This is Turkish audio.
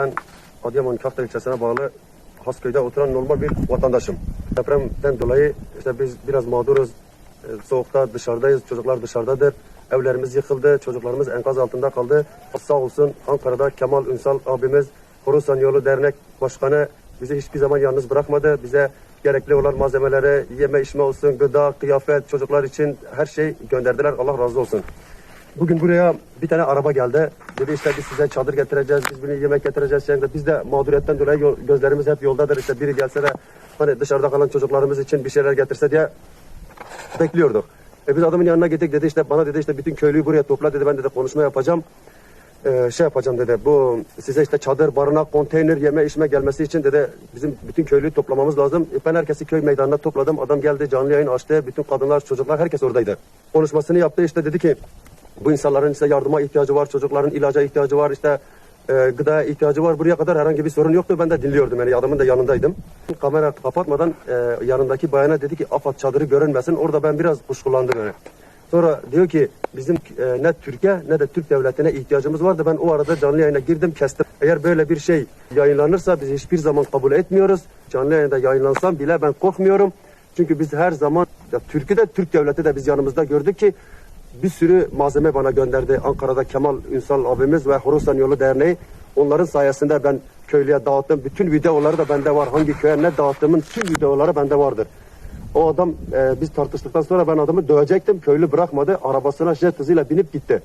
Ben Adıyaman Kahta ilçesine bağlı Hasköy'de oturan normal bir vatandaşım. Depremden dolayı işte biz biraz mağduruz. Ee, Soğukta dışarıdayız. Çocuklar dışarıdadır. Evlerimiz yıkıldı. Çocuklarımız enkaz altında kaldı. Sağ olsun Ankara'da Kemal Ünsal abimiz Horusan Yolu Dernek Başkanı bizi hiçbir zaman yalnız bırakmadı. Bize gerekli olan malzemeleri, yeme içme olsun, gıda, kıyafet, çocuklar için her şey gönderdiler. Allah razı olsun. Bugün buraya bir tane araba geldi. Dedi işte biz size çadır getireceğiz, biz bunu yemek getireceğiz. Yani biz de mağduriyetten dolayı yol- gözlerimiz hep yoldadır. İşte biri gelse de hani dışarıda kalan çocuklarımız için bir şeyler getirse diye bekliyorduk. E biz adamın yanına gittik dedi işte bana dedi işte bütün köylüyü buraya topla dedi ben dedi konuşma yapacağım. Ee, şey yapacağım dedi bu size işte çadır, barınak, konteyner, yeme içme gelmesi için dedi bizim bütün köylüyü toplamamız lazım. E, ben herkesi köy meydanına topladım. Adam geldi canlı yayın açtı. Bütün kadınlar, çocuklar herkes oradaydı. Konuşmasını yaptı işte dedi ki bu insanların işte yardıma ihtiyacı var, çocukların ilaca ihtiyacı var, işte e, gıdaya ihtiyacı var. Buraya kadar herhangi bir sorun yoktu. Ben de dinliyordum yani adamın da yanındaydım. Kamera kapatmadan e, yanındaki bayana dedi ki AFAD çadırı görünmesin. Orada ben biraz kuşkulandım yani. Sonra diyor ki bizim e, ne Türkiye ne de Türk devletine ihtiyacımız vardı. Ben o arada canlı yayına girdim kestim. Eğer böyle bir şey yayınlanırsa biz hiçbir zaman kabul etmiyoruz. Canlı yayında yayınlansam bile ben korkmuyorum. Çünkü biz her zaman ya Türkiye'de Türk devleti de biz yanımızda gördük ki bir sürü malzeme bana gönderdi. Ankara'da Kemal Ünsal abimiz ve Horusan Yolu Derneği. Onların sayesinde ben köylüye dağıttım. Bütün videoları da bende var. Hangi köye ne dağıttığımın tüm videoları bende vardır. O adam e, biz tartıştıktan sonra ben adamı dövecektim. Köylü bırakmadı. Arabasına jet hızıyla binip gitti.